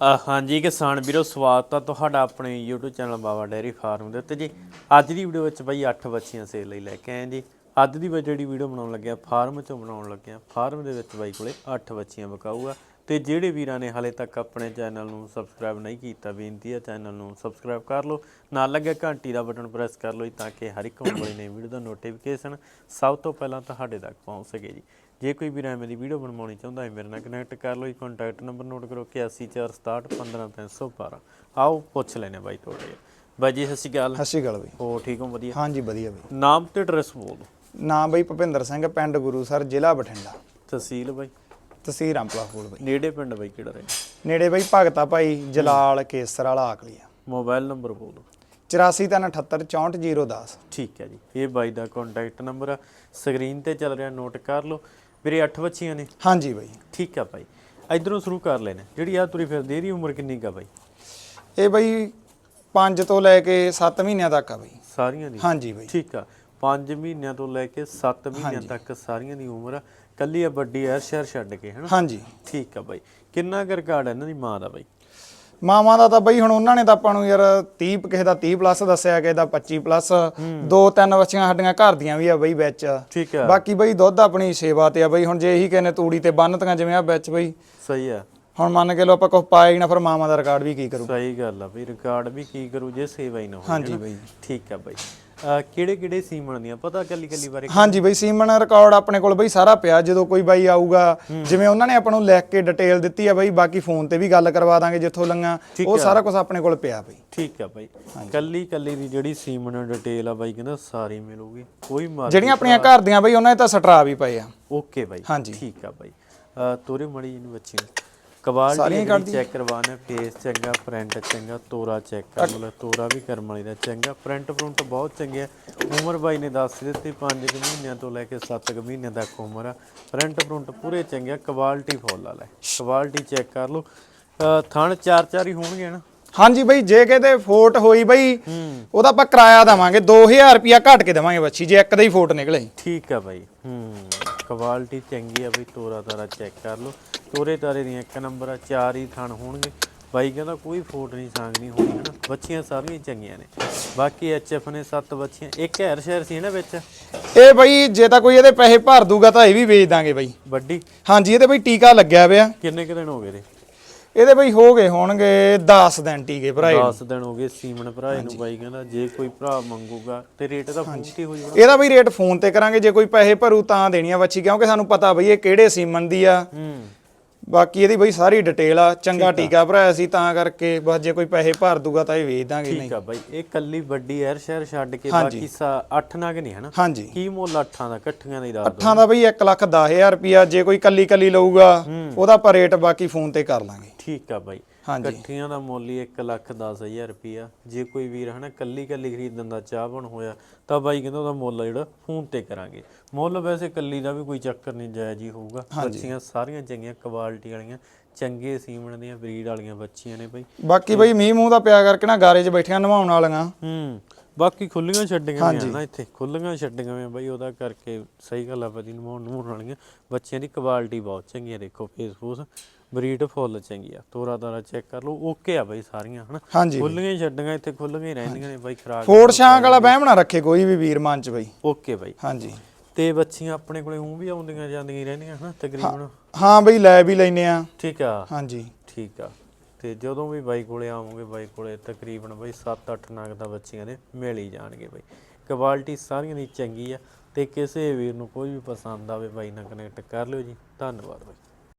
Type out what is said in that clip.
ਹਾਂਜੀ ਕਿਸਾਨ ਵੀਰੋ, ਸਵਾਗਤ ਆ ਤੁਹਾਡਾ ਆਪਣੇ YouTube channel Baba dairy farm ਦੇ ਉੱਤੇ ਜੀ। ਅੱਜ ਦੀ ਵੀਡੀਓ ਵਿੱਚ ਬਾਈ 8 ਬੱਚੀਆਂ ਸੇਲ ਲਈ ਲੈ ਕੇ ਆਏ ਜੀ। ਅੱਜ ਦੀ ਬਾਈ ਜਿਹੜੀ ਵੀਡੀਓ ਬਣਾਉਣ ਲੱਗਿਆ ਫਾਰਮ ਚੋਂ ਬਣਾਉਣ ਲੱਗਿਆ ਫਾਰਮ ਦੇ ਵਿੱਚ ਬਾਈ ਕੋਲੇ 8 ਬੱਚੀਆਂ ਵਿਕਾਊਗਾ। ਤੇ ਜਿਹੜੇ ਵੀਰਾਂ ਨੇ ਹਾਲੇ ਤੱਕ ਆਪਣੇ ਚੈਨਲ ਨੂੰ ਸਬਸਕ੍ਰਾਈਬ ਨਹੀਂ ਕੀਤਾ, ਬੇਨਤੀ ਹੈ ਚੈਨਲ ਨੂੰ ਸਬਸਕ੍ਰਾਈਬ ਕਰ ਲਓ। ਨਾਲ ਲੱਗਿਆ ਘੰਟੀ ਦਾ ਬਟਨ ਪ੍ਰੈਸ ਕਰ ਲਓ ਜੀ, ਤਾਂ ਕਿ ਹਰ ਇੱਕ ਆਉਣ ਵਾਲੀ ਨਵੀਂ ਵੀਡੀਓ ਦਾ ਨੋਟੀਫਿਕੇਸ਼ਨ ਸਭ ਤੋਂ ਪਹਿਲਾਂ ਤੁਹਾਡੇ ਤੱਕ ਪਹੁੰਚ ਸਕੇ ਜੀ। ਜੇ ਕੋਈ ਵੀਰ ਐਵੇਂ ਦੀ ਵੀਡੀਓ ਬਣਵਾਉਣੀ ਚਾਹੁੰਦਾ ਹੈ ਮੇਰੇ ਨਾਲ ਕਨੈਕਟ ਕਰ ਲਓ ਜੀ। ਕੰਟੈਕਟ ਨੰਬਰ ਨੋਟ ਕਰੋ 8146615312 ਆਓ ਪੁੱਛ ਲੈਨੇ ਬਾਈ ਤੁਹਾਡੇ ਬਾਈ ਜੀ ਸਤਿ ਸ਼੍ਰੀ ਅਕਾਲ। ਸਤਿ ਸ਼੍ਰੀ ਅਕਾਲ ਬਈ। ਹੋ ਠੀਕ ਹੋ ਵਧੀਆ? ਹਾਂਜੀ ਵਧੀਆ ਬਈ। ਨਾਮ ਤੇ ਐਡਰੈਸ ਬੋਲ ਦਿਓ। ਨਾਮ ਬਈ ਭੁਪਿੰਦਰ ਸਿੰਘ ਪਿੰਡ ਗੁਰੂਸਰ ਜ਼ਿਲ੍ਹਾ ਬਠਿੰਡਾ। ਤਹਿਸੀਲ ਬਾਈ? ਤਹਿਸੀਲ ਰਾਮਪੁਰਾ ਫੂਲ ਬਈ। ਨੇੜੇ ਪਿੰਡ ਬਾਈ ਕਿਹੜਾ ਰਹੇ ਨੇੜੇ ਬਈ ਭਗਤਾ ਭਾਈ ਜਲਾਲ ਕੇਸਰ ਵਾਲਾ ਆਕਲੀਆ ਮੋਬਾਈਲ ਨੰਬਰ ਬੋਲੋ 8438744010 ਠੀਕ ਹੈ ਜੀ। ਇਹ ਬਾਈ ਦਾ ਕੰਟੈਕਟ ਨੰਬਰ ਆ। ਸਕਰੀਨ ਤੇ ਚੱਲ ਰਿਹਾ ਨੋਟ ਕਰ ਲਓ। ਵੀਰੇ 8 ਬੱਚੀਆਂ ਨੇ। ਹਾਂਜੀ ਬਈ। ਠੀਕ ਆ ਬਾਈ। ਇਧਰੋਂ ਸ਼ੁਰੂ ਕਰ ਲੈਨੇ। ਜਿਹੜੀ ਆ ਤੁਰੀ ਫਿਰਦੀ ਇਹਦੀ ਉਮਰ ਕਿੰਨੀ ਕਾ ਬਾਈ? ਇਹ ਬਈ 5 ਤੋਂ ਲੈ ਕੇ 7 ਮਹੀਨਿਆਂ ਤੱਕ ਆ ਬਈ। ਸਾਰੀਆਂ ਦੀ? ਹਾਂਜੀ ਬਈ। ਠੀਕ ਆ। 5 ਮਹੀਨਿਆਂ ਤੋਂ ਲੈ ਕੇ 7 ਮਹੀਨਿਆਂ ਤੱਕ ਸਾਰੀਆਂ ਦੀ ਉਮਰ ਕੱਲੀ ਆ ਵੱਡੀ ਐ ਸ਼ਹਿਰ ਛੱਡ ਕੇ ਹਨਾ? ਹਾਂਜੀ। ਠੀਕ ਆ ਬਾਈ। ਕਿੰਨਾ ਕੁ ਰਿਕਾਰਡ ਹੈ ਇਹਨਾਂ ਦੀ ਮਾਂ ਦਾ ਬਾਈ? ਮਾਵਾਂ ਦਾ ਤਾਂ ਬਈ ਹੁਣ ਉਹਨਾਂ ਨੇ ਤਾਂ ਆਪਾਂ ਨੂੰ ਯਾਰ 30 ਕਿਸੇ ਦਾ 30 ਪਲੱਸ ਦੱਸਿਆ ਕਿਸੇ ਦਾ 25 ਪਲੱਸ ਦੋ ਤਿੰਨ ਬੱਚੀਆਂ ਸਾਡੀਆਂ ਘਰ ਦੀਆਂ ਵੀ ਆ ਬਈ ਵਿੱਚ। ਠੀਕ ਆ। ਬਾਕੀ ਬਈ ਦੁੱਧ ਆਪਣੀ ਸੇਵਾ ਤੇ ਆ ਬਈ ਹੁਣ ਜੇ ਇਹੀ ਕਹਿੰਨੇ ਤੂੜੀ ਤੇ ਬੰਨਤੀਆਂ ਜਿਵੇਂ ਆ ਵਿੱਚ ਬਈ। ਸਹੀ ਆ। ਹੁਣ ਮੰਨ ਕੇ ਲੋ ਆਪਾਂ ਕੁਝ ਪਾਇਆ ਹੀ ਨਾ ਫਿਰ ਮਾਵਾਂ ਦਾ ਰਿਕਾਰਡ ਵੀ ਕੀ ਕਰੂ? ਸਹੀ ਗੱਲ ਆ ਬਈ ਰਿਕਾਰਡ ਵੀ ਕੀ ਕਰੂ ਜੇ ਸੇਵਾ ਹੀ ਨਾ ਹੋਵੇ ਹਾਂਜੀ? ਬਈ। ਠੀਕ ਆ ਬਾਈ। ਕਿਹੜੇ ਕਿਹੜੇ ਸੀਮਣ ਦੀਆਂ? ਪਤਾ ਕੱਲੀ ਕੱਲੀ ਬਾਰੇ ਹਾਂਜੀ ਬਈ ਸੀਮਨ ਰਿਕਾਰਡ ਆਪਣੇ ਕੋਲ ਬਈ ਸਾਰਾ ਪਿਆ ਜਦੋਂ ਕੋਈ ਬਾਈ ਆਊਗਾ ਜਿਵੇਂ ਉਹਨਾਂ ਨੇ ਆਪਾਂ ਨੂੰ ਲਿਖ ਕੇ ਡਿਟੇਲ ਦਿੱਤੀ ਆ ਬਈ ਬਾਕੀ ਫੋਨ ਤੇ ਵੀ ਗੱਲ ਕਰਵਾ ਦਾਂਗੇ ਜਿੱਥੋਂ ਲੰਗਾ ਉਹ ਸਾਰਾ ਕੁਝ ਆਪਣੇ ਕੋਲ ਪਿਆ ਬਈ। ਠੀਕ ਆ ਬਾਈ। ਕੱਲੀ ਕੱਲੀ ਦੀ ਜਿਹੜੀ ਸੀਮਨ ਡਿਟੇਲ ਆ ਬਾਈ ਕਹਿੰਦਾ ਸਾਰੀ ਮਿਲੂਗੀ। ਕੋਈ ਮਾਰ ਜਿਹੜੀਆਂ ਆਪਣੀਆਂ ਘਰ ਦੀਆਂ ਬਈ ਉਹਨਾਂ ਦੇ ਤਾਂ ਸਟਰਾ ਵੀ ਪਏ ਆ। ਓਕੇ ਬਾਈ। ਹਾਂਜੀ। ਠੀਕ ਆ ਬਾਈ। ਤੋਰੇ ਮੜੀ ਇਹਨੂੰ ਬੱਚੀ ਨੂੰ। ਕਵਾਲਟੀ ਚੈੱਕ ਕਰਵਾਣਾ ਫੇਸ ਚੰਗਾ ਪ੍ਰਿੰਟ ਚੰਗਾ ਤੋਰਾ ਚੈੱਕ ਕਰ ਲਓ ਤੋਰਾ ਵੀ ਕਰਮ ਵਾਲੀ ਦਾ ਚੰਗਾ ਪ੍ਰਿੰਟ ਪ੍ਰਿੰਟ ਬਹੁਤ ਚੰਗੇ ਆ। ਉਮਰ ਬਾਈ ਨੇ ਦੱਸ ਦਿੱਤੀ 5 ਮਹੀਨਿਆਂ ਤੋਂ ਲੈ ਕੇ 7 ਮਹੀਨਿਆਂ ਤੱਕ ਉਮਰ ਆ। ਪ੍ਰਿੰਟ ਪ੍ਰਿੰਟ ਪੂਰੇ ਚੰਗੇ ਆ ਕੁਆਲਿਟੀ ਫੁੱਲ ਵਾਲਾ ਕੁਆਲਿਟੀ ਚੈੱਕ ਕਰ ਲਓ। ਥਣ ਚਾਰ ਚਾਰ ਹੀ ਹੋਣਗੇ ਨਾ? ਹਾਂਜੀ ਬਈ ਜੇ ਕਿਤੇ ਫੋਟ ਹੋਈ ਬਈ ਉਹਦਾ ਆਪਾਂ ਕਿਰਾਇਆ ਦੇਵਾਂਗੇ 2000 ਰੁਪਿਆ ਘੱਟ ਕੇ ਦੇਵਾਂਗੇ ਬੱਚੀ ਜੇ ਇੱਕ ਦਾ ਹੀ ਫੋਟ ਨਿਕਲੇ। ਠੀਕ ਆ ਬਾਈ ਹੂੰ। ਕੁਆਲਿਟੀ ਚੰਗੀ ਆ ਬਈ ਤੋਰਾ ਤਾਰਾ ਚੈੱਕ ਕਰ ਲਓ। ਤੋਰੇ ਤਾਰੇ ਦੀਆਂ ਇੱਕ ਨੰਬਰ ਆ ਚਾਰ ਹੀ ਥਣ ਹੋਣਗੇ। ਬਾਈ ਕਹਿੰਦਾ ਕੋਈ ਫੋਟ ਨਹੀਂ ਸਾਂਗ ਨਹੀਂ ਹੋਣੀ ਹਨਾ? ਬੱਚੀਆਂ ਸਾਰੀਆਂ ਚੰਗੀਆਂ ਨੇ। ਬਾਕੀ ਐਚਐਫ ਨੇ ਸੱਤ ਬੱਚੀਆਂ ਇੱਕ ਹੈਰ ਸ਼ਹਿਰ ਸੀ ਨਾ ਵਿੱਚ? ਇਹ ਬਈ ਜੇ ਤਾਂ ਕੋਈ ਇਹਦੇ ਪੈਸੇ ਭਰ ਦੂਗਾ ਤਾਂ ਇਹ ਵੀ ਵੇਚ ਦਾਂਗੇ ਬਈ। ਵੱਡੀ? ਹਾਂਜੀ ਇਹਦੇ ਬਈ ਟੀਕਾ ਲੱਗਿਆ ਪਿਆ। ਕਿੰਨੇ ਕੁ ਦਿਨ ਹੋ ਗਏ ਦੇ ਇਹਦੇ ਬਈ ਹੋ ਗਏ ਹੋਣਗੇ 10 ਦਿਨ ਟੀਕੇ ਭਰਾਏ ਨੂੰ। 10 ਦਿਨ ਹੋ ਗਏ ਸੀਮਨ ਭਰਾ ਨੂੰ ਬਾਈ ਕਹਿੰਦਾ ਜੇ ਕੋਈ ਭਰਾ ਮੰਗੂਗਾ ਤੇ ਰੇਟ ਦਾ ਫੋਨ ਤੇ ਹੋ ਜਾਊਗਾ। ਇਹਦਾ ਬਈ ਰੇਟ ਫੋਨ ਤੇ ਕਰਾਂਗੇ ਜੇ ਕੋਈ ਪੈਸੇ ਭਰੂ ਤਾਂ ਦੇਣੀ ਆ ਬੱਚੀ ਕਿਉਂਕਿ ਸਾਨੂੰ ਪਤਾ ਬਈ ਇਹ ਕਿਹੜੇ ਸੀਮਨ ਦੀ ਆ। ਹੂੰ। ਬਾਕੀ ਇਹਦੀ ਬਈ ਸਾਰੀ ਡਿਟੇਲ ਆ ਚੰਗਾ ਟੀਕਾ ਭਰਾਇਆ ਸੀ ਤਾਂ ਕਰਕੇ ਬਸ ਜੇ ਕੋਈ ਪੈਸੇ ਭਰ ਦੂਗਾ ਤਾਂ ਇਹ ਵੇਚ ਦਾਂਗੇ ਨਹੀਂ। ਠੀਕ ਆ ਬਾਈ ਇਹ ਕੱਲੀ ਵੱਡੀ ਐਰ ਸ਼ਹਿਰ ਛੱਡ ਕੇ ਬਾਕੀ 8 ਨਗ ਨਹੀਂ ਹਨਾ? ਹਾਂਜੀ। ਕੀ ਮੁੱਲ ਅੱਠਾਂ ਦਾ ਇਕੱਠੀਆਂ ਦਾ ਹੀ ਦੱਸ ਅੱਠਾਂ ਦਾ ਬਈ 1 ਲੱਖ 10000 ਰੁਪਿਆ ਜੇ ਕੋਈ ਕੱਲੀ ਕੱਲੀ ਲਊਗਾ ਉਹਦਾ ਆਪਾਂ ਰੇਟ ਬਾਕੀ ਫੋਨ ਤੇ ਕਰ ਲਾਂਗੇ। ਠੀਕ ਆ ਬਾਈ। ਇਕੱਠੀਆਂ ਦਾ ਮੁੱਲ ਹੀ 1 ਲੱਖ 10000 ਰੁਪਿਆ ਜੇ ਕੋਈ ਵੀਰ ਹਨਾ ਕੱਲੀ ਕੱਲੀ ਖਰੀਦਣ ਦਾ ਚਾਹਵਣ ਹੋਇਆ ਤਾਂ ਬਾਈ ਕਹਿੰਦਾ ਉਹਦਾ ਮੁੱਲ ਜਿਹੜਾ ਫੋਨ ਤੇ ਕਰਾਂਗੇ। ਮੁੱਲ ਵੈਸੇ ਕੱਲੀ ਦਾ ਵੀ ਕੋਈ ਚੱਕਰ ਨਹੀਂ ਜਾਇਜ਼ ਹੀ ਹੋਊਗਾ। ਬੱਚੀਆਂ ਸਾਰੀਆਂ ਚੰਗੀਆਂ ਕੁਆਲਿਟੀ ਵਾਲੀਆਂ ਚੰਗੇ ਸੀਮਣ ਦੀਆਂ ਬਰੀਡ ਵਾਲੀਆਂ ਬੱਚੀਆਂ ਨੇ ਬਾਈ। ਬਾਕੀ ਬਈ ਮੀਂਹ ਮੂੰਹ ਦਾ ਪਿਆ ਕਰਕੇ ਨਾ ਗਾਰੇ 'ਚ ਬੈਠੀਆਂ ਨਵਾਉਣ ਵਾਲੀਆਂ। ਹੂੰ। ਬਾਕੀ ਖੁੱਲੀਆਂ ਛੱਡੀਆਂ ਆ ਨਾ ਇੱਥੇ। ਖੁੱਲੀਆਂ ਛੱਡੀਆਂ ਵੀ ਆ ਬਾਈ ਉਹਦਾ ਕਰਕੇ ਸਹੀ ਗੱਲ ਆ ਬਦੀ ਨਮਾਉਣ ਨੂੰ ਵਾਲੀਆਂ ਬੱਚਿਆਂ ਦੀ ਕੁਆਲਿਟੀ ਬਹੁਤ ਚੰਗੀ ਆ ਦੇਖੋ ਫੇਸਬੁੱਕ ਬਰੀਡ ਫੁੱਲ ਚੰਗੀ ਆ ਤੋਰਾ ਤਾਰਾ ਚੈੱਕ ਕਰ ਲਓ ਓਕੇ ਆ ਬਾਈ ਸਾਰੀਆਂ ਹਨਾ? ਖੁੱਲੀਆਂ ਹੀ ਛੱਡੀਆਂ ਇੱਥੇ ਖੁੱਲੀਆਂ ਹੀ ਰਹਿੰਦੀਆਂ ਨੇ ਬਾਈ ਖਰਾਕ ਫੋੜ ਸ਼ਾਂਕ ਵਾਲਾ ਵਹਿਮ ਨਾ ਰੱਖੇ ਕੋਈ ਵੀ ਵੀਰ ਮਨ 'ਚ ਬਈ। ਓਕੇ ਬਾਈ। ਹਾਂਜੀ। ਤੇ ਬੱਚੀਆਂ ਆਪਣੇ ਕੋਲੇ ਉਹ ਵੀ ਆਉਂਦੀਆਂ ਜਾਂਦੀਆਂ ਰਹਿੰਦੀਆਂ ਹਨਾ ਤਕਰੀਬਨ? ਹਾਂ ਬਈ ਲੈ ਵੀ ਲੈਨੇ ਆ। ਠੀਕ ਆ। ਹਾਂਜੀ। ਠੀਕ ਆ। ਤੇ ਜਦੋਂ ਵੀ ਬਾਈ ਕੋਲੇ ਆਵੋਗੇ, ਬਾਈ ਕੋਲੇ ਤਕਰੀਬਨ ਬਾਈ 7-8 ਨਗ ਦਾ ਬੱਚੀਆਂ ਦੇ ਮਿਲ ਹੀ ਜਾਣਗੇ ਬਾਈ। ਕੁਆਲਿਟੀ ਸਾਰੀਆਂ ਦੀ ਚੰਗੀ ਆ ਤੇ ਕਿਸੇ ਵੀਰ ਨੂੰ ਕੋਈ ਵੀ ਪਸੰਦ ਆਵੇ ਬਾਈ ਨਾਲ ਕਨੈਕਟ ਕਰ ਲਿਓ ਜੀ। ਧੰਨਵਾਦ ਬਾਈ।